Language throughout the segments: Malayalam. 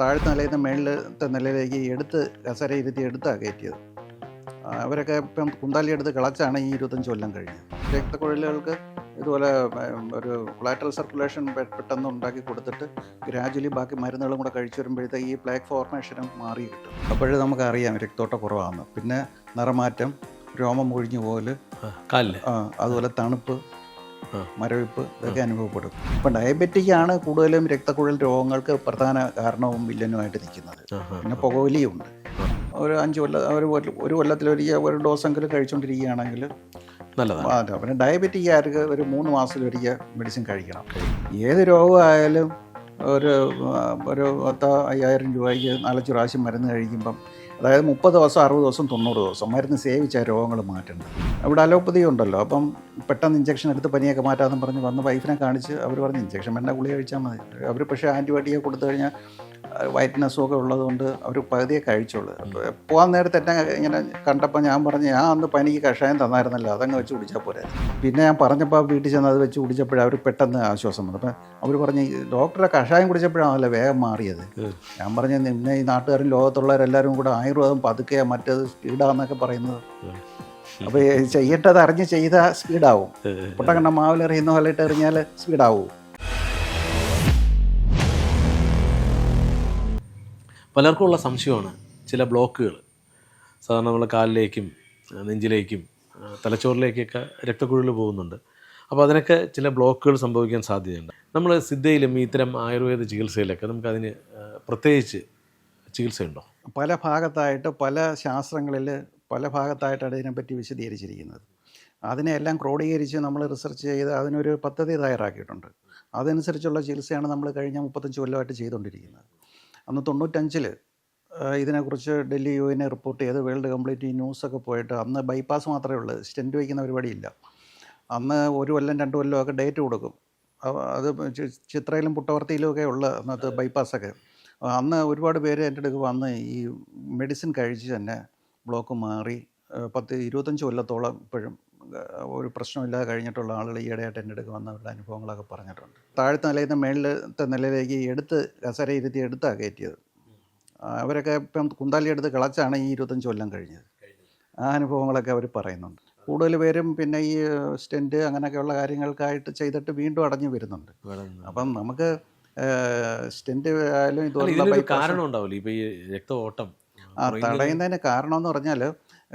താഴത്തെ നിലയിൽ നിന്ന് മേളിലത്തെ നിലയിലേക്ക് എടുത്ത് കസര ഇരുത്തി എടുത്താണ് കയറ്റിയത്. അവരൊക്കെ ഇപ്പം കുന്താലി എടുത്ത് കിളച്ചാണ് ഈ ഇരുപത്തഞ്ച് കൊല്ലം കഴിഞ്ഞത്. രക്തക്കുഴലുകൾക്ക് ഇതുപോലെ ഒരു പ്ലാറ്റൽ സർക്കുലേഷൻ പെട്ടെന്ന് ഉണ്ടാക്കി കൊടുത്തിട്ട് ഗ്രാജുവലി ബാക്കി മരുന്നുകളും കൂടെ കഴിച്ചു വരുമ്പോഴത്തേക്ക് ഈ പ്ലാക്ക് ഫോർമേഷനും മാറി കിട്ടും. അപ്പോഴേ നമുക്കറിയാം രക്തോട്ട കുറവാണെന്ന് പിന്നെ നിറമാറ്റം രോമം ഒഴിഞ്ഞു പോകൽ അതുപോലെ തണുപ്പ്. മരവിപ്പ് ഇതൊക്കെ അനുഭവപ്പെടും. ഇപ്പം ഡയബറ്റിക് ആണ് കൂടുതലും രക്തക്കുഴൽ രോഗങ്ങൾക്ക് പ്രധാന കാരണവും വില്ലനുമായിട്ട് നിൽക്കുന്നത്. പിന്നെ പുകവലിയുണ്ട്. ഒരു അഞ്ച് കൊല്ലം ഒരു ഒരു കൊല്ലത്തിലൊരിക്കൽ ഒരു ഡോസെങ്കിലും കഴിച്ചുകൊണ്ടിരിക്കുകയാണെങ്കിൽ നല്ലതാണ്. അതെ. പിന്നെ ഡയബറ്റിക് ആർക്ക് ഒരു മൂന്ന് മാസത്തിലൊരിക്കൽ മെഡിസിൻ കഴിക്കണം. ഏത് രോഗമായാലും ഒരു ഒരു പത്ത് അയ്യായിരം രൂപയ്ക്ക് നാലഞ്ച് പ്രാവശ്യം മരുന്ന് കഴിക്കുമ്പം അതായത് മുപ്പത് ദിവസം അറുപത് ദിവസം തൊണ്ണൂറ് ദിവസം മരുന്ന് സേവിച്ച രോഗങ്ങൾ മാറ്റേണ്ടത്. ഇവിടെ അലോപ്പതി ഉണ്ടല്ലോ. അപ്പം പെട്ടെന്ന് ഇഞ്ചക്ഷൻ എടുത്ത് പനിയൊക്കെ മാറ്റാമെന്ന് പറഞ്ഞ് വന്ന് വൈഫിനെ കാണിച്ച് അവർ പറഞ്ഞ് ഇഞ്ചക്ഷൻ വേണ്ട ഗുളിക കഴിച്ചാൽ മതി. അവർ പക്ഷേ ആന്റിബയോട്ടിക് കൊടുത്തു കഴിഞ്ഞാൽ വൈറ്റ്നസ്സും ഒക്കെ ഉള്ളതുകൊണ്ട് അവർ പകുതിയെ കഴിച്ചോളൂ. അപ്പോൾ പോകാൻ നേരത്തെ എന്നെ ഇങ്ങനെ കണ്ടപ്പോൾ ഞാൻ പറഞ്ഞു ഞാൻ അന്ന് പനിക്ക് കഷായം തന്നായിരുന്നല്ലോ അതങ്ങ് വെച്ച് കുടിച്ചാൽ പോരെ. പിന്നെ ഞാൻ പറഞ്ഞപ്പോൾ വീട്ടിൽ ചെന്ന് അത് വെച്ച് കുടിച്ചപ്പോഴേ അവർ പെട്ടെന്ന് ആശ്വാസം വന്നു. അപ്പം അവർ പറഞ്ഞ് "ഈ ഡോക്ടറെ കഷായം കുടിച്ചപ്പോഴാണല്ലോ വേഗം മാറിയത്. ഞാൻ പറഞ്ഞു നിന്നെ ഈ നാട്ടുകാരും ലോകത്തുള്ളവരെല്ലാവരും കൂടെ ആയുർവേദം പതുക്കെ മറ്റേത് സ്പീഡാന്നൊക്കെ പറയുന്നത്. അപ്പോൾ ചെയ്യേണ്ടത് അറിഞ്ഞ് ചെയ്ത സ്പീഡാവും. പൊട്ടക്കണ്ണ മാവിലെറിയുന്ന പോലെ ഇട്ട് എറിഞ്ഞാൽ സ്പീഡാവും. പലർക്കും ഉള്ള സംശയമാണ് ചില ബ്ലോക്കുകൾ സാധാരണ നമ്മൾ കാലിലേക്കും നെഞ്ചിലേക്കും തലച്ചോറിലേക്കൊക്കെ രക്തക്കുഴൽ പോകുന്നുണ്ട്. അപ്പോൾ അതിനൊക്കെ ചില ബ്ലോക്കുകൾ സംഭവിക്കാൻ സാധ്യതയുണ്ട്. നമ്മൾ സിദ്ധയിലും ഇത്തരം ആയുർവേദ ചികിത്സയിലൊക്കെ നമുക്കതിന് പ്രത്യേകിച്ച് ചികിത്സയുണ്ടോ? പല ഭാഗത്തായിട്ട് പല ശാസ്ത്രങ്ങളിൽ പല ഭാഗത്തായിട്ടാണ് ഇതിനെപ്പറ്റി വിശദീകരിച്ചിരിക്കുന്നത്. അതിനെല്ലാം ക്രോഡീകരിച്ച് നമ്മൾ റിസർച്ച് ചെയ്ത് അതിനൊരു പദ്ധതി തയ്യാറാക്കിയിട്ടുണ്ട്. അതനുസരിച്ചുള്ള ചികിത്സയാണ് നമ്മൾ കഴിഞ്ഞ മുപ്പത്തഞ്ച് കൊല്ലമായിട്ട് ചെയ്തുകൊണ്ടിരിക്കുന്നത്. അന്ന് തൊണ്ണൂറ്റഞ്ചിൽ ഇതിനെക്കുറിച്ച് ഡൽഹി യു എൻ റിപ്പോർട്ട് ചെയ്ത് വേൾഡ് കംപ്ലീറ്റ് ന്യൂസൊക്കെ പോയിട്ട് അന്ന് ബൈപ്പാസ് മാത്രമേ ഉള്ളൂ സ്റ്റെന്റ് വയ്ക്കുന്ന പരിപാടിയില്ല. അന്ന് ഒരു കൊല്ലം രണ്ട് കൊല്ലം ഒക്കെ ഡേറ്റ് കൊടുക്കും. അത് ചിത്രയിലും പുട്ടവർത്തിയിലും ഒക്കെ ഉള്ള അന്നത്തെ ബൈപ്പാസൊക്കെ. അന്ന് ഒരുപാട് പേര് എന്റെ അടുക്ക് വന്ന് ഈ മെഡിസിൻ കഴിച്ച് തന്നെ ബ്ലോക്ക് മാറി പത്ത് ഇരുപത്തഞ്ച് കൊല്ലത്തോളം ഇപ്പോഴും ഒരു പ്രശ്നമില്ലാതെ കഴിഞ്ഞിട്ടുള്ള ആളുകൾ ഈയിടെയായിട്ട് എന്റെ അടുക്ക് വന്ന് അവരുടെ അനുഭവങ്ങളൊക്കെ പറഞ്ഞിട്ടുണ്ട്. താഴത്തെ നിലയിൽ നിന്ന് മേളിലത്തെ നിലയിലേക്ക് എടുത്ത് കസര ഇരുത്തി എടുത്താണ് കയറ്റിയത്. അവരൊക്കെ ഇപ്പം കുന്താലി എടുത്ത് കിളച്ചാണ് ഈ ഇരുപത്തഞ്ച് കൊല്ലം കഴിഞ്ഞത്. ആ അനുഭവങ്ങളൊക്കെ അവർ പറയുന്നുണ്ട്. കൂടുതൽ പേരും പിന്നെ ഈ സ്റ്റെന്റ് അങ്ങനെയൊക്കെയുള്ള കാര്യങ്ങൾക്കായിട്ട് ചെയ്തിട്ട് വീണ്ടും അടഞ്ഞു വരുന്നുണ്ട്. അപ്പം നമുക്ക് സ്റ്റെന്റ് ആയാലും bypass- കാരണം ഉണ്ടാവില്ല? ഇപ്പോൾ ഈ രക്ത ഓട്ടം ആ തടയുന്നതിന് കാരണം എന്ന് പറഞ്ഞാൽ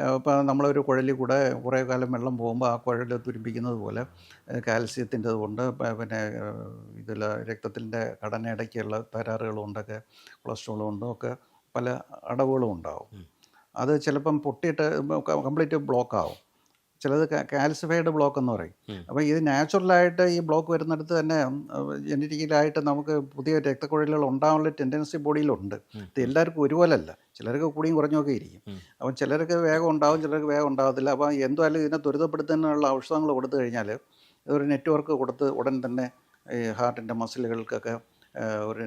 ഇപ്പോൾ നമ്മളൊരു കുഴലിൽ കൂടെ കുറേ കാലം വെള്ളം പോകുമ്പോൾ ആ കുഴൽ തുരുമ്പിക്കുന്നത് പോലെ കാൽസ്യത്തിന്റെ കൊണ്ട് പിന്നെ ഇതിൽ രക്തത്തിന്റെ ഘടനയിടയ്ക്കുള്ള തരാറുകളും ഉണ്ടൊക്കെ കൊളസ്ട്രോളും ഉണ്ടോ ഒക്കെ പല അടവുകളും ഉണ്ടാവും. അത് ചിലപ്പം പൊട്ടിയിട്ട് കംപ്ലീറ്റ് ബ്ലോക്ക് ആവും ചിലത് കാൽസിഫൈഡ് ബ്ലോക്ക് എന്ന് പറയും. അപ്പോൾ ഇത് നാച്ചുറലായിട്ട് ഈ ബ്ലോക്ക് വരുന്നിടത്ത് തന്നെ ജനറ്റിക്കലായിട്ട് നമുക്ക് പുതിയ രക്തക്കുഴലുകൾ ഉണ്ടാകാനുള്ള ടെൻഡൻസി ബോഡിയിലുണ്ട്. ഇത് എല്ലാവർക്കും ഒരുപോലല്ല. ചിലർക്ക് കൂടിയും കുറഞ്ഞൊക്കെ ഇരിക്കും. അപ്പം ചിലർക്ക് വേഗം ഉണ്ടാവും ചിലർക്ക് വേഗം ഉണ്ടാകത്തില്ല അപ്പോൾ എന്തായാലും ഇതിനെ ത്വരിതപ്പെടുത്തുന്നതിനുള്ള ഔഷധങ്ങൾ കൊടുത്തു കഴിഞ്ഞാൽ ഇതൊരു നെറ്റ്വർക്ക് കൊടുത്ത് ഉടൻ തന്നെ ഈ ഹാർട്ടിന്റെ മസിലുകൾക്കൊക്കെ ഒരു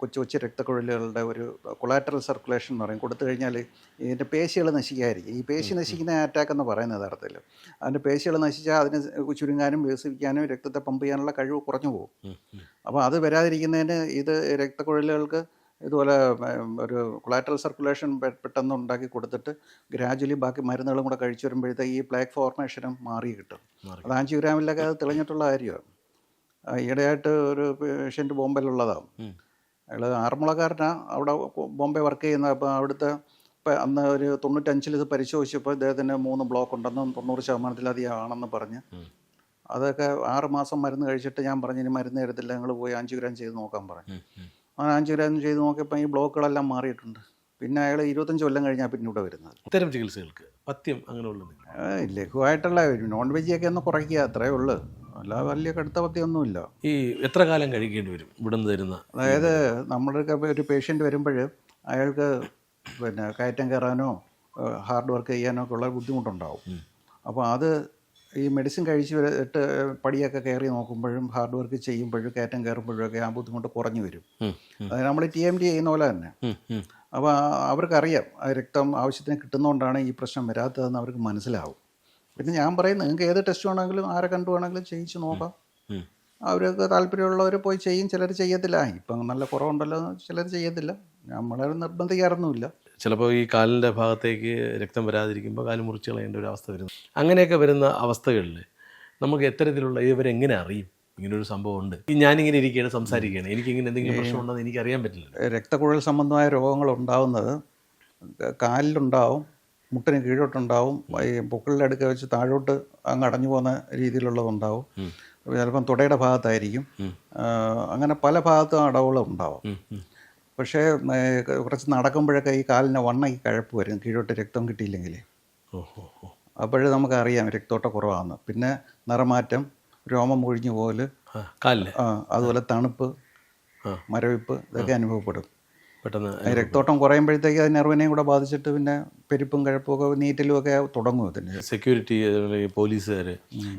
കൊച്ചു കൊച്ചു രക്തക്കുഴലുകളുടെ ഒരു കൊളാറ്ററൽ സർക്കുലേഷൻ എന്ന് പറയും. കൊടുത്തു കഴിഞ്ഞാൽ ഇതിന്റെ പേശികൾ നശിക്കാതിരിക്കും. ഈ പേശി നശിക്കുന്ന അറ്റാക്ക് എന്ന് പറയുന്ന യഥാർത്ഥത്തിൽ അതിന്റെ പേശികൾ നശിച്ചാൽ അതിന് ചുരുങ്ങാനും വികസിപ്പിക്കാനും രക്തത്തെ പമ്പ് ചെയ്യാനുള്ള കഴിവ് കുറഞ്ഞു പോകും. അപ്പോൾ അത് വരാതിരിക്കുന്നതിന് ഇത് രക്തക്കുഴലുകൾക്ക് ഇതുപോലെ ഒരു കൊളാറ്ററൽ സർക്കുലേഷൻ പെട്ടെന്ന് ഉണ്ടാക്കി കൊടുത്തിട്ട് ഗ്രാജുവലി ബാക്കി മരുന്നുകളും കൂടെ കഴിച്ചു വരുമ്പോഴത്തേക്ക് ഈ പ്ലാക്ക് ഫോർമേഷനും മാറി കിട്ടും. അത് ആൻജിയോഗ്രാമിലൊക്കെ അത് തെളിഞ്ഞിട്ടുള്ള കാര്യമാണ്. ഈയിടെയായിട്ട് ഒരു പേഷ്യന്റ് ബോംബെയിലുള്ളതാണ്. അയാൾ ആറന്മുളക്കാരനാണ് അവിടെ ബോംബെ വർക്ക് ചെയ്യുന്ന അപ്പോൾ അവിടുത്തെ ഇപ്പം അന്ന് ഒരു തൊണ്ണൂറ്റഞ്ചിൽ ഇത് പരിശോധിച്ചപ്പോൾ ഇദ്ദേഹത്തിന് മൂന്ന് ബ്ലോക്ക് ഉണ്ടെന്നും തൊണ്ണൂറ് ശതമാനത്തിലധികം ആണെന്ന് പറഞ്ഞ് അതൊക്കെ ആറ് മാസം മരുന്ന് കഴിച്ചിട്ട് ഞാൻ പറഞ്ഞു ഇനി മരുന്ന് തരത്തില്ല നിങ്ങൾ പോയി അഞ്ച് ഗ്രാം ചെയ്ത് നോക്കാൻ പറഞ്ഞു. അങ്ങനെ അഞ്ച് ഗ്രാം ചെയ്ത് നോക്കിയപ്പോൾ ഈ ബ്ലോക്കുകളെല്ലാം മാറിയിട്ടുണ്ട്. പിന്നെ അയാൾ ഇരുപത്തഞ്ച് കൊല്ലം കഴിഞ്ഞാൽ പിന്നെ ഇവിടെ വരുന്നത്. ഇത്തരം ചികിത്സകൾക്ക് പത്യം അങ്ങനെയുള്ള ലഘുവായിട്ടുള്ള നോൺ വെജിയൊക്കെ ഒന്ന് കുറയ്ക്കുക അത്രേ ഉള്ളൂ. അല്ലാതെ വലിയ കടുത്ത പത്യൊന്നുമില്ല ഈ എത്ര കാലം കഴിക്കേണ്ടി വരും ഇവിടെ നിന്ന് തരുന്ന അതായത് നമ്മൾക്ക് ഒരു പേഷ്യന്റ് വരുമ്പോൾ അയാൾക്ക് പിന്നെ കയറ്റം കയറാനോ ഹാർഡ് വർക്ക് ചെയ്യാനോ ഒക്കെ ഉള്ള ബുദ്ധിമുട്ടുണ്ടാവും. അപ്പോൾ അത് ഈ മെഡിസിൻ കഴിച്ച് വരട്ട് പടിയൊക്കെ കയറി നോക്കുമ്പോഴും ഹാർഡ് വർക്ക് ചെയ്യുമ്പോഴും കയറ്റം കയറുമ്പോഴും ഒക്കെ ആ ബുദ്ധിമുട്ട് കുറഞ്ഞു വരും. അത് നമ്മൾ ടി എം ഡി ചെയ്യുന്ന പോലെ തന്നെ. അപ്പോൾ അവർക്കറിയാം രക്തം ആവശ്യത്തിന് കിട്ടുന്നതുകൊണ്ടാണ് ഈ പ്രശ്നം വരാത്തതെന്ന് അവർക്ക് മനസ്സിലാവും. പിന്നെ ഞാൻ പറയും നിങ്ങൾക്ക് ഏത് ടെസ്റ്റ് വേണമെങ്കിലും ആരെ കണ്ടു വേണമെങ്കിലും ചെയ്യിച്ച് നോക്കാം. അവർക്ക് താല്പര്യമുള്ളവർ പോയി ചെയ്യും ചിലർ ചെയ്യത്തില്ല. ഇപ്പം നല്ല കുറവുണ്ടല്ലോ ചിലർ ചെയ്യത്തില്ല. നമ്മളെ നിർബന്ധിക്കാറൊന്നുമില്ല. ചിലപ്പോൾ ഈ കാലിന്റെ ഭാഗത്തേക്ക് രക്തം വരാതിരിക്കുമ്പോൾ കാൽ മുറിച്ച് കളയേണ്ട ഒരു അവസ്ഥ വരുന്നു. അങ്ങനെയൊക്കെ വരുന്ന അവസ്ഥകളിൽ നമുക്ക് എത്തരത്തിലുള്ള ഇവരെങ്ങനെ അറിയും? ഇങ്ങനൊരു സംഭവം ഉണ്ട്. ഈ ഞാനിങ്ങനെ ഇരിക്കുകയാണ് സംസാരിക്കുകയാണ് എനിക്കിങ്ങനെ എന്തെങ്കിലും പ്രശ്നമുണ്ടെന്ന് എനിക്ക് അറിയാൻ പറ്റില്ല രക്തക്കുഴൽ സംബന്ധമായ രോഗങ്ങൾ ഉണ്ടാവുന്നത് കാലിലുണ്ടാവും മുട്ടിന് കീഴോട്ടുണ്ടാവും ഈ പൊക്കിളിന്റെ അടുക്ക വെച്ച് താഴോട്ട് അങ്ങ് അടഞ്ഞു പോകുന്ന രീതിയിലുള്ളതുണ്ടാവും. ചിലപ്പം തുടയുടെ ഭാഗത്തായിരിക്കും. അങ്ങനെ പല ഭാഗത്തും അടവുകളും ഉണ്ടാവും ഉം, ഉം. പക്ഷേ കുറച്ച് നടക്കുമ്പോഴൊക്കെ ഈ കാലിന് വണ്ണയ്ക്ക് കഴപ്പ് വരും. കീഴോട്ട് രക്തം കിട്ടിയില്ലെങ്കിൽ അപ്പോഴേ നമുക്കറിയാം രക്തോട്ട കുറവാണെന്ന് പിന്നെ നിറമാറ്റം രോമം കൊഴിഞ്ഞു പോകൽ അതുപോലെ തണുപ്പ് മരവിപ്പ് ഇതൊക്കെ അനുഭവപ്പെടും. പെട്ടെന്ന് രക്തോട്ടം കുറയുമ്പോഴത്തേക്ക് അത് നെർവിനെയും കൂടെ ബാധിച്ചിട്ട് പിന്നെ പെരുപ്പും കഴപ്പും ഒക്കെ നീറ്റലും ഒക്കെ തുടങ്ങും ഇതിന്. സെക്യൂരിറ്റി പോലീസുകാർ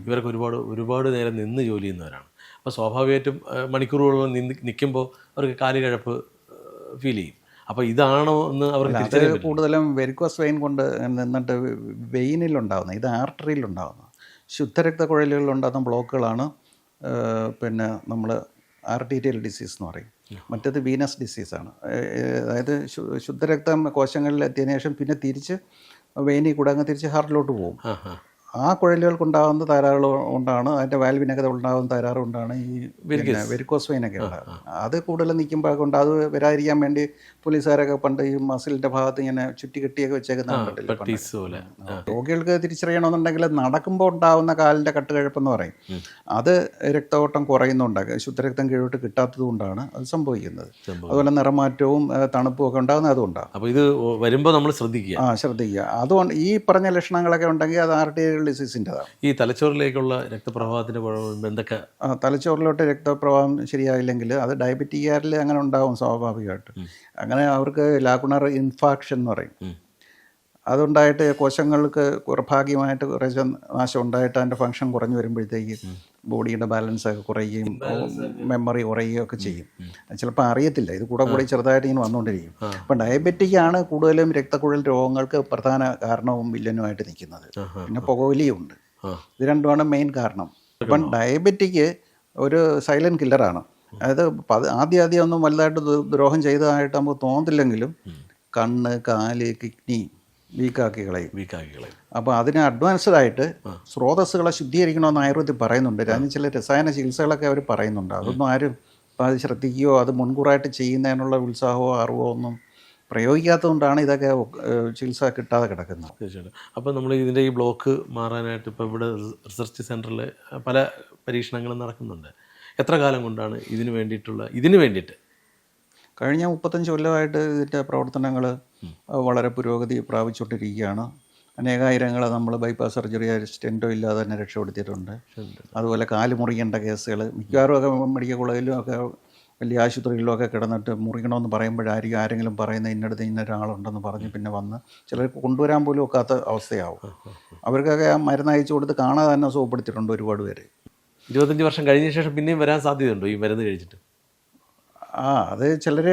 ഇവരൊക്കെ ഒരുപാട് ഒരുപാട് നേരം നിന്ന് ജോലി ചെയ്യുന്നവരാണ്. അപ്പോൾ സ്വാഭാവികമായിട്ടും മണിക്കൂറുകളിൽ മണിക്കൂറുകളോളം നിന്ന് നിൽക്കുമ്പോൾ അവർക്ക് കാൽ കഴപ്പ് ഫീൽ ചെയ്യും. അപ്പോൾ ഇതാണോ എന്ന് അവർക്ക്. കൂടുതലും വെരിക്കോസ് വെയിൻ കൊണ്ട് നിന്നിട്ട് വെയിനിലുണ്ടാകുന്നത് ഇത് ആർട്ടറിയിലുണ്ടാകുന്നത് ശുദ്ധരക്തക്കുഴലുകളിലുണ്ടാകുന്ന ബ്ലോക്കുകളാണ് പിന്നെ നമ്മൾ ആർട്ടീരിയൽ ഡിസീസ് എന്ന് പറയും. മറ്റേത് വീനസ് ഡിസീസാണ് അതായത് ശുദ്ധരക്തം കോശങ്ങളിൽ എത്തിയതിനു ശേഷം പിന്നെ തിരിച്ച് വെയിനിൽ കൂടെ അങ്ങ് തിരിച്ച് ഹാർട്ടിലോട്ട് പോകും. ആ കുഴലുകൾക്കുണ്ടാകുന്ന തകരാറുകൾ കൊണ്ടാണ് അതിന്റെ വാൽവിനൊക്കെ ഉണ്ടാകുന്ന തകരാറ് കൊണ്ടാണ് ഈ വെരിക്കോസ്. വെയിനൊക്കെ ഉണ്ടാകുന്നത് അത് കൂടുതൽ നിൽക്കുമ്പോൾ കൊണ്ട് അത് വരാതിരിക്കാൻ വേണ്ടി പോലീസുകാരൊക്കെ പണ്ട് ഈ മസിലിന്റെ ഭാഗത്ത് ഇങ്ങനെ ചുറ്റി കെട്ടിയൊക്കെ വെച്ചേക്കുന്ന കണ്ടിട്ടില്ലേ പണ്ട്? പട്ടീസ് പോലെ. രോഗികൾക്ക് തിരിച്ചറിയണമെന്നുണ്ടെങ്കിൽ നടക്കുമ്പോൾ ഉണ്ടാകുന്ന കാലിന്റെ കട്ടുകഴപ്പെന്ന് പറയും. അത് രക്തഓട്ടം കുറയുന്നുണ്ട്. ശുദ്ധരക്തം കീഴോട്ട് കിട്ടാത്തത് കൊണ്ടാണ് അത് സംഭവിക്കുന്നത്. സംഭവം. അതുപോലെ നിറമാറ്റവും തണുപ്പും ഒക്കെ ഉണ്ടാകുന്നത് അതുകൊണ്ടാണ്. അപ്പോൾ ഇത് വരുമ്പോൾ നമ്മൾ ശ്രദ്ധിക്കുക. ആ ശ്രദ്ധിക്കുക. അതുകൊണ്ട് ഈ പറഞ്ഞ ലക്ഷണങ്ങളൊക്കെ ഉണ്ടെങ്കിൽ അത് ആർട്ടിയൽ ഡിസീസിന്റെതാണ് ഈ തലച്ചോറിലേക്കുള്ള രക്തപ്രവാഹത്തിന്റെ എന്തൊക്കെ? തലച്ചോറിലോട്ട് രക്തപ്രവാഹം ശരിയായില്ലെങ്കിൽ അത് ഡയബറ്റിക്കാരിൽ അങ്ങനെ ഉണ്ടാവും സ്വാഭാവികമായിട്ട്. അങ്ങനെ അവർക്ക് ലാക്കുണർ ഇൻഫാക്ഷൻ എന്ന് പറയും. അതുണ്ടായിട്ട് കോശങ്ങൾക്ക് കുറ- ഭാഗികമായിട്ട് കുറച്ച് നാശം ഉണ്ടായിട്ട് അതിന്റെ ഫങ്ഷൻ കുറഞ്ഞു വരുമ്പോഴത്തേക്ക് ബോഡിയുടെ ബാലൻസ് ഒക്കെ കുറയുകയും മെമ്മറി കുറയുകയും ഒക്കെ ചെയ്യും. ചിലപ്പോൾ അറിയത്തില്ല. ഇത് കൂടെ കൂടി ചെറുതായിട്ട് ഇങ്ങനെ വന്നുകൊണ്ടിരിക്കും. അപ്പം ഡയബറ്റിക് ആണ് കൂടുതലും രക്തക്കുഴൽ രോഗങ്ങൾക്ക് പ്രധാന കാരണവും വില്ലനുമായിട്ട് നിൽക്കുന്നത്. പിന്നെ പുകവലിയും ഉണ്ട് ഇത് രണ്ടുമാണ് മെയിൻ കാരണം. ഇപ്പം ഡയബറ്റിക്ക് ഒരു സൈലന്റ് കില്ലറാണ് അതായത് പത് ആദ്യം ആദ്യം ഒന്നും വലുതായിട്ട് ദ്രോഹം ചെയ്തതായിട്ട് നമുക്ക് തോന്നില്ലെങ്കിലും കണ്ണ് കാൽ കിഡ്നി വീക്കാക്കി കളയും. വീക്കാക്കി കളയും. അപ്പോൾ അതിന് അഡ്വാൻസ്ഡ് ആയിട്ട് സ്രോതസ്സുകളെ ശുദ്ധീകരിക്കണമെന്ന് ആയുർവേദത്തിൽ പറയുന്നുണ്ട്. അതിന് ചില രസായന ചികിത്സകളൊക്കെ അവർ പറയുന്നുണ്ട്. അതൊന്നും ആരും ഇപ്പം അത് ശ്രദ്ധിക്കുകയോ അത് മുൻകൂറായിട്ട് ചെയ്യുന്നതിനുള്ള ഉത്സാഹമോ അറിവോ ഒന്നും പ്രയോഗിക്കാത്തതുകൊണ്ടാണ് ഇതൊക്കെ ചികിത്സ കിട്ടാതെ കിടക്കുന്നത്. തീർച്ചയായിട്ടും. അപ്പോൾ നമ്മൾ ഇതിന്റെ ഈ ബ്ലോക്ക് മാറാനായിട്ട് ഇപ്പോൾ ഇവിടെ റിസർച്ച് സെന്ററിൽ പല പരീക്ഷണങ്ങളും നടക്കുന്നുണ്ട്. എത്ര കാലം കൊണ്ടാണ് ഇതിന് വേണ്ടിയിട്ടുള്ള ഇതിന് വേണ്ടിയിട്ട് കഴിഞ്ഞ മുപ്പത്തഞ്ച് കൊല്ലമായിട്ട് ഇതിന്റെ പ്രവർത്തനങ്ങൾ വളരെ പുരോഗതി പ്രാപിച്ചുകൊണ്ടിരിക്കുകയാണ്. അനേകായിരങ്ങളെ നമ്മൾ ബൈപ്പാസ് സർജറി സ്റ്റെന്റോ ഇല്ലാതെ തന്നെ രക്ഷപ്പെടുത്തിയിട്ടുണ്ട്. അതുപോലെ കാൽ മുറിക്കേണ്ട കേസുകൾ മിക്കവാറും ഒക്കെ മെഡിക്കൽ കോളേജിലും ഒക്കെ വലിയ ആശുപത്രികളിലും ഒക്കെ കിടന്നിട്ട് മുറിക്കണമെന്ന് പറയുമ്പോഴായിരിക്കും ആരെങ്കിലും പറയുന്ന ഇന്നടുത്ത് ഇന്ന ഒരാളുണ്ടെന്ന് പറഞ്ഞ് പിന്നെ വന്ന് ചിലർ കൊണ്ടുവരാൻ പോലും ഒക്കാത്ത അവസ്ഥയാവും. അവർക്കൊക്കെ ആ മരുന്ന് അയച്ചു കൊടുത്ത് കാണാതെ തന്നെ സുഖപ്പെടുത്തിയിട്ടുണ്ട് ഒരുപാട് പേര്. ഇരുപത്തഞ്ച് വർഷം കഴിഞ്ഞ ശേഷം പിന്നെയും വരാൻ സാധ്യതയുണ്ടോ ഈ മരുന്ന് കഴിച്ചിട്ട്? ആ അത് ചിലർ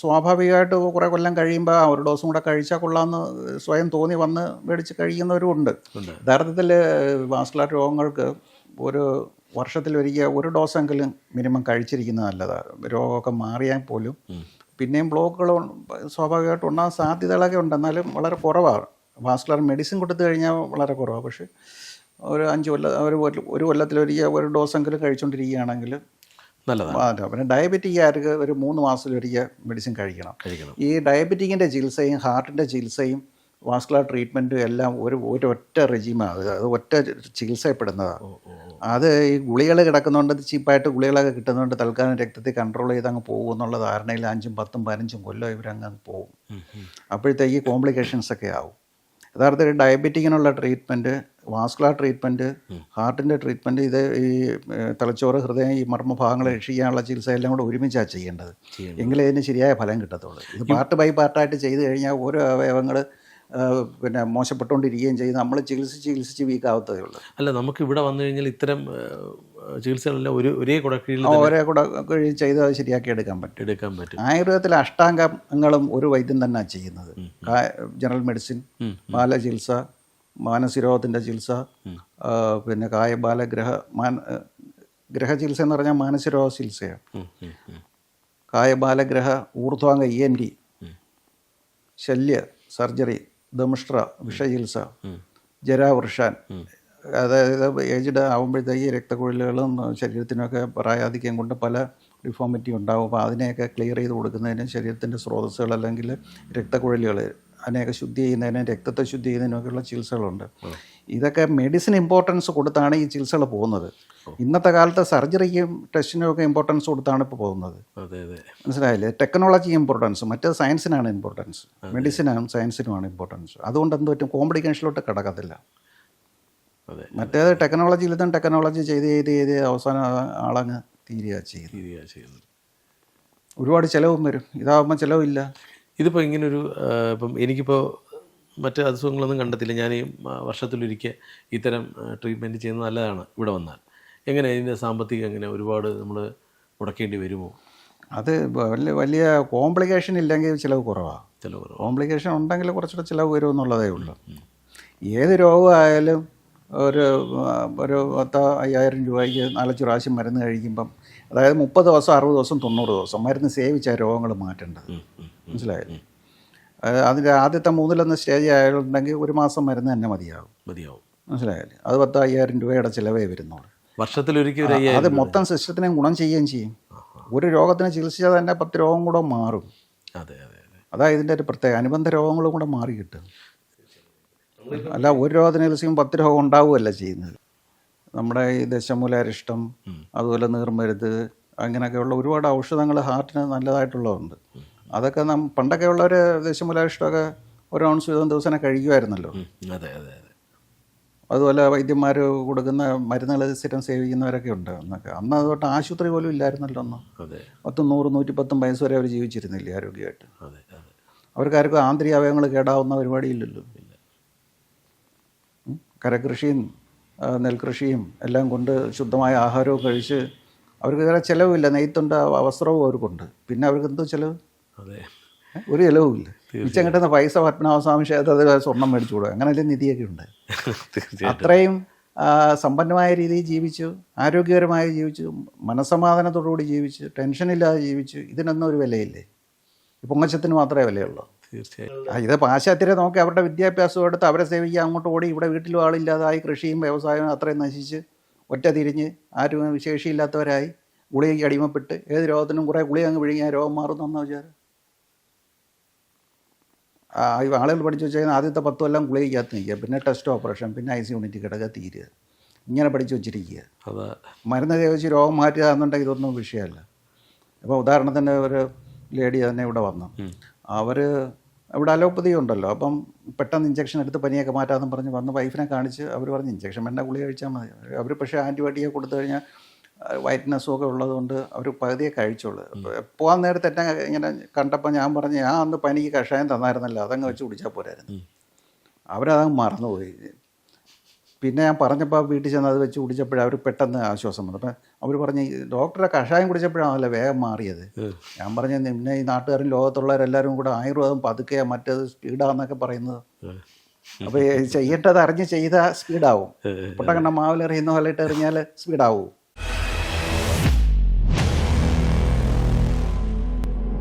സ്വാഭാവികമായിട്ട് കുറേ കൊല്ലം കഴിയുമ്പോൾ ആ ഒരു ഡോസും കൂടെ കഴിച്ചാൽ കൊള്ളാമെന്ന് സ്വയം തോന്നി വന്ന് മേടിച്ച് കഴിക്കുന്നവരും ഉണ്ട്. യഥാർത്ഥത്തിൽ വാസ്കുലാർ രോഗങ്ങൾക്ക് ഒരു വർഷത്തിലൊരിക്കൽ ഒരു ഡോസെങ്കിലും മിനിമം കഴിച്ചിരിക്കുന്നത് നല്ലതാണ് രോഗമൊക്കെ മാറിയാൽ പോലും പിന്നെയും ബ്ലോക്കുകൾ സ്വാഭാവികമായിട്ട് ഉണ്ടാകാൻ സാധ്യതകളൊക്കെ ഉണ്ട്. എന്നാലും വളരെ കുറവാണ് വാസ്കുലർ മെഡിസിൻ കൊടുത്തു കഴിഞ്ഞാൽ വളരെ കുറവാണ് പക്ഷേ ഒരു അഞ്ച് കൊല്ലം ഒരു ഒരു കൊല്ലത്തിലൊരിക്കൽ ഒരു ഡോസെങ്കിലും കഴിച്ചുകൊണ്ടിരിക്കുകയാണെങ്കിൽ നല്ലതാണ്. അതെ. ഡയബറ്റിക് ആർക്ക് ഒരു മൂന്ന് മാസത്തിലൊരിക്കൽ മെഡിസിൻ കഴിക്കണം. കഴിക്കണം. ഈ ഡയബറ്റിക്കിന്റെ ചികിത്സയും ഹാർട്ടിന്റെ ചികിത്സയും വാസ്കുലർ ട്രീറ്റ്മെന്റും എല്ലാം ഒരു ഒരു ഒറ്റ റെജിമാണ് അത് അത് ഒറ്റ ചികിത്സയപ്പെടുന്നതാണ് അത് ഈ ഗുളികൾ കിടക്കുന്നതുകൊണ്ട് ചീപ്പായിട്ട് ഗുളികളൊക്കെ കിട്ടുന്നതുകൊണ്ട് തൽക്കാലം രക്തത്തിൽ കൺട്രോൾ ചെയ്ത് അങ്ങ് പോകും എന്നുള്ള ധാരണയിൽ അഞ്ചും പത്തും പതിനഞ്ചും കൊല്ലം ഇവരങ്ങ് പോകും. അപ്പോഴത്തേക്ക് കോംപ്ലിക്കേഷൻസ് ഒക്കെ ആവും. യഥാർത്ഥത്തിൽ ഡയബറ്റിക്കിനുള്ള ട്രീറ്റ്മെന്റ് വാസ്കുലർ ട്രീറ്റ്മെന്റ് ഹാർട്ടിന്റെ ട്രീറ്റ്മെന്റ് ഇത് ഈ തലച്ചോറ് ഹൃദയം ഈ മർമ്മഭാഗങ്ങളെ രക്ഷിക്കാനുള്ള ചികിത്സ എല്ലാം കൂടെ ഒരുമിച്ചാണ് ചെയ്യേണ്ടത്. എങ്കിലേ ഇതിന് ശരിയായ ഫലം കിട്ടത്തുള്ളൂ. ഇത് പാർട്ട് ബൈ പാർട്ടായിട്ട് ചെയ്ത് കഴിഞ്ഞാൽ ഓരോ അവയവങ്ങൾ പിന്നെ മോശപ്പെട്ടുകൊണ്ടിരിക്കുകയും ചെയ്ത് നമ്മൾ ചികിത്സിച്ച് ചികിത്സിച്ച് വീക്കാവത്തതേ ഉള്ളൂ. അല്ല നമുക്ക് ഇവിടെ വന്നു കഴിഞ്ഞാൽ ഇത്തരം ചികിത്സകളെല്ലാം ഒരു ഒരേ കുടക്കീഴിൽ ഒരേ കുടക്കീഴിൽ കൂടെ കഴി- ചെയ്ത് അത് ശരിയാക്കി എടുക്കാൻ പറ്റും. എടുക്കാൻ പറ്റും. ആയുർവേദത്തിലെ അഷ്ടാംഗങ്ങളും ഒരു വൈദ്യം തന്നെയാണ് ചെയ്യുന്നത്. ജനറൽ മെഡിസിൻ ബാല ചികിത്സ മാനസിരോഗത്തിന്റെ ചികിത്സ പിന്നെ കായബാല കായബാലഗ്രഹ മാന ഗ്രഹചികിത്സ എന്ന് പറഞ്ഞാൽ മാനസികരോഗ ചികിത്സയാണ്. കായബാലഗ്രഹ ഊർധ്വാംഗ ഇ എൻ ടി ശല്യ സർജറി ദംഷ്ട്ര വിഷചികിത്സ ജരാവൃഷാൻ. അതായത് ഏജ്ഡ് ആകുമ്പോഴത്തേക്ക് രക്തക്കുഴലുകളും ശരീരത്തിനൊക്കെ പ്രായാധിക്യം കൊണ്ട് പല ഡിഫോമിറ്റി ഉണ്ടാവും. അപ്പോൾ അതിനെയൊക്കെ ക്ലിയർ ചെയ്ത് കൊടുക്കുന്നതിന് ശരീരത്തിന്റെ സ്രോതസ്സുകൾ അല്ലെങ്കിൽ രക്തക്കുഴലുകൾ അതിനെയൊക്കെ ശുദ്ധി ചെയ്യുന്നതിനും രക്തത്തെ ശുദ്ധി ചെയ്യുന്നതിനൊക്കെയുള്ള ചികിത്സകളുണ്ട്. ഇതൊക്കെ മെഡിസിൻ ഇമ്പോർട്ടൻസ് കൊടുത്താണ് ഈ ചികിത്സകൾ പോകുന്നത്. ഇന്നത്തെ കാലത്ത് സർജറിക്കും ടെസ്റ്റിനും ഒക്കെ ഇമ്പോർട്ടൻസ് കൊടുത്താണ് ഇപ്പോൾ പോകുന്നത്. അതെ അതെ. മനസ്സിലായില്ലേ? ടെക്നോളജി ഇമ്പോർട്ടൻസ് മറ്റേ സയൻസിനാണ് ഇമ്പോർട്ടൻസ് മെഡിസിനും സയൻസിനുമാണ് ഇമ്പോർട്ടൻസ് അതുകൊണ്ട് എന്ത് പറ്റും? കോംപ്ലിക്കേഷനിലോട്ട് കിടക്കത്തില്ല. അതെ. മറ്റേത് ടെക്നോളജിയിൽ തന്നെ ടെക്നോളജി ചെയ്ത് ചെയ്ത് ചെയ്ത് അവസാനം ആളങ്ങ് തീരുക ചെയ്യുന്നത്. ഒരുപാട് ചിലവും വരും. ഇതാകുമ്പോൾ ചിലവില്ല. ഇതിപ്പോൾ ഇങ്ങനൊരു ഇപ്പം എനിക്കിപ്പോൾ മറ്റ് അസുഖങ്ങളൊന്നും കണ്ടെത്തില്ല ഞാൻ ഈ വർഷത്തിലൊരിക്കൽ ഇത്തരം ട്രീറ്റ്മെന്റ് ചെയ്യുന്നത് നല്ലതാണ് ഇവിടെ വന്നാൽ. എങ്ങനെ ഇതിന്റെ സാമ്പത്തികം എങ്ങനെ ഒരുപാട് നമ്മൾ മുടക്കേണ്ടി വരുമോ? അത് വലിയ വലിയ കോംപ്ലിക്കേഷൻ ഇല്ലെങ്കിൽ ചിലവ് കുറവാണ് ചിലവ് കുറവ്. കോംപ്ലിക്കേഷൻ ഉണ്ടെങ്കിൽ കുറച്ചുകൂടെ ചിലവ് വരും എന്നുള്ളതേ ഉള്ളൂ. ഏത് രോഗമായാലും ഒരു ഒരു പത്ത് അയ്യായിരം രൂപയ്ക്ക് നാലഞ്ച് പ്രാവശ്യം മരുന്ന് കഴിക്കുമ്പം അതായത് മുപ്പത് ദിവസം അറുപത് ദിവസം തൊണ്ണൂറ് ദിവസം മരുന്ന് സേവിച്ച രോഗങ്ങൾ മാറ്റേണ്ടത്. മനസ്സിലായില്ലേ അത് അതിന്റെ ആദ്യത്തെ മൂന്നിലൊന്ന് സ്റ്റേജ് ആയിട്ടുണ്ടെങ്കിൽ ഒരു മാസം മരുന്ന് തന്നെ മതിയാകും മതിയാവും. മനസ്സിലായില്ലേ? അത് പത്ത് അയ്യായിരം രൂപയുടെ ചിലവേ വരുന്നുള്ളൂ. വർഷത്തിലൊരിക്കൽ അത് മൊത്തം സിസ്റ്റത്തിനെയും ഗുണം ചെയ്യുകയും ചെയ്യും. ഒരു രോഗത്തിന് ചികിത്സിച്ചാൽ തന്നെ പത്ത് രോഗം കൂടെ മാറും. അതെ അതെ അതായത് അതാ ഇതിന്റെ ഒരു പ്രത്യേക അനുബന്ധ രോഗങ്ങളും കൂടെ മാറി കിട്ടും അല്ല ഒരു രോഗത്തിന് ചികിത്സിക്കും പത്ത് രോഗം ഉണ്ടാവുകയല്ല ചെയ്യുന്നത്. നമ്മുടെ ഈ ദശമൂലാരിഷ്ടം അതുപോലെ നീർമരുത് അങ്ങനെയൊക്കെയുള്ള ഒരുപാട് ഔഷധങ്ങൾ ഹാർട്ടിന് നല്ലതായിട്ടുള്ളതുണ്ട്. അതൊക്കെ നം പണ്ടൊക്കെ ഉള്ളവർ ദശമൂലാരിഷ്ടമൊക്കെ ഒരു ഔൺസ് വീതം ദിവസം കഴിക്കുമായിരുന്നല്ലോ. അതെ അതെ അതെ. അതുപോലെ വൈദ്യന്മാർ കൊടുക്കുന്ന മരുന്നുകൾ സ്ഥിരം സേവിക്കുന്നവരൊക്കെ ഉണ്ട് അന്നൊക്കെ അന്ന് അതുകൊണ്ട് ആശുപത്രി പോലും ഇല്ലായിരുന്നല്ലോ അന്ന്. പത്തും നൂറ് നൂറ്റിപ്പത്തും വയസ്സ് വരെ അവർ ജീവിച്ചിരുന്നില്ലേ ആരോഗ്യമായിട്ട്. അവർക്കാർക്കും ആന്തരിക അവയവങ്ങൾ കേടാവുന്ന പരിപാടിയില്ലല്ലോ. കരകൃഷിയും നെൽകൃഷിയും എല്ലാം കൊണ്ട് ശുദ്ധമായ ആഹാരവും കഴിച്ച് അവർക്ക് വേറെ ചിലവില്ല നെയ്ത്തുണ്ട് വസ്ത്രവും അവർക്കുണ്ട്. പിന്നെ അവർക്ക് എന്തോ ചിലവ്? അതെ. ഒരു ചിലവുമില്ല മിച്ചം കിട്ടുന്ന പൈസ പത്മനാഭസ്വാമി ക്ഷേത്രത്തിൽ സ്വർണം മേടിച്ചു കൊടുക്കും. അങ്ങനെയല്ലേ നിധിയൊക്കെ ഉണ്ട്. അത്രയും സമ്പന്നമായ രീതിയിൽ ജീവിച്ചു ആരോഗ്യപരമായി ജീവിച്ചു മനസ്സമാധാനത്തോടുകൂടി ജീവിച്ചു ടെൻഷനില്ലാതെ ജീവിച്ചു ഇതിനൊന്നും ഒരു വിലയില്ലേ? ഈ പൊങ്ങച്ചത്തിന് മാത്രമേ വിലയുള്ളൂ. തീർച്ചയായും ഇത് പാശ്ചാത്യരെ നോക്കി അവരുടെ വിദ്യാഭ്യാസം എടുത്ത് അവരെ സേവിക്കാൻ അങ്ങോട്ട് ഓടി ഇവിടെ വീട്ടിലും ആളില്ലാതായി കൃഷിയും വ്യവസായവും അത്രയും നശിച്ച് ഒറ്റ തിരിഞ്ഞ് ആരും ശേഷിയില്ലാത്തവരായി ഗുളികയ്ക്ക് അടിമപ്പെട്ട് ഏത് രോഗത്തിനും കുറേ ഗുളിക അങ്ങ് വിഴുങ്ങിയ രോഗം മാറുന്നെന്ന വിചാരം. ആളുകൾ പഠിച്ചു വെച്ചാൽ ആദ്യത്തെ പത്തും എല്ലാം ഗുളികയ്ക്കകത്ത് നിൽക്കുക പിന്നെ ടെസ്റ്റ് ഓപ്പറേഷൻ പിന്നെ ഐ സി യൂണിറ്റ് കിടക്കുക തീരുക. ഇങ്ങനെ പഠിച്ചു വെച്ചിരിക്കുക. അത്. മരുന്ന് തേച്ച് രോഗം മാറ്റുക എന്നുണ്ടെങ്കിൽ ഇതൊന്നും വിഷയമല്ല. അപ്പോൾ ഉദാഹരണത്തിന് ഒരു ലേഡി തന്നെ ഇവിടെ വന്നു. അവർ ഇവിടെ അലോപ്പതി ഉണ്ടല്ലോ. അപ്പം പെട്ടെന്ന് ഇഞ്ചക്ഷൻ എടുത്ത് പനിയൊക്കെ മാറ്റാമെന്ന് പറഞ്ഞ് വന്ന് വൈഫിനെ കാണിച്ച് അവർ പറഞ്ഞ് ഇഞ്ചക്ഷൻ വേണ്ട ഗുളിക കഴിച്ചാൽ മതി. അവർ പക്ഷേ ആന്റിബയോട്ടിക് കൊടുത്തു കഴിഞ്ഞാൽ വൈറ്റ്നസ്സും ഒക്കെ ഉള്ളതുകൊണ്ട് അവർ പകുതിയെ കഴിച്ചോളൂ. പോകാൻ നേരത്തെ എന്നെ ഇങ്ങനെ കണ്ടപ്പോൾ ഞാൻ പറഞ്ഞു ഞാൻ അന്ന് പനിക്ക് കഷായം തന്നായിരുന്നല്ലോ അതങ്ങ് വെച്ച് കുടിച്ചാൽ പോരായിരുന്നു. അവരതങ്ങ് മറന്നുപോയി. പിന്നെ ഞാൻ പറഞ്ഞപ്പോൾ വീട്ടിൽ ചെന്ന് അത് വെച്ച് കുടിച്ചപ്പോഴേ അവർ പെട്ടെന്ന് ആശ്വാസം വന്നു. അപ്പം അവർ പറഞ്ഞ് ഡോക്ടറെ കഷായം കുടിച്ചപ്പോഴാണല്ലോ വേഗം മാറിയത്. ഞാൻ പറഞ്ഞ നിന്നെ ഈ നാട്ടുകാരും ലോകത്തുള്ളവരെല്ലാവരും കൂടെ ആയുർവേദം പതുക്കെ മറ്റേത് സ്പീഡാന്നൊക്കെ പറയുന്നത്. അപ്പോൾ ചെയ്യേണ്ടത് അറിഞ്ഞ് ചെയ്താൽ സ്പീഡാവും. പൊട്ടക്കണ്ണ മാവിലെറിയുന്ന പോലെ ഇട്ട് എറിഞ്ഞാൽ സ്പീഡാവും.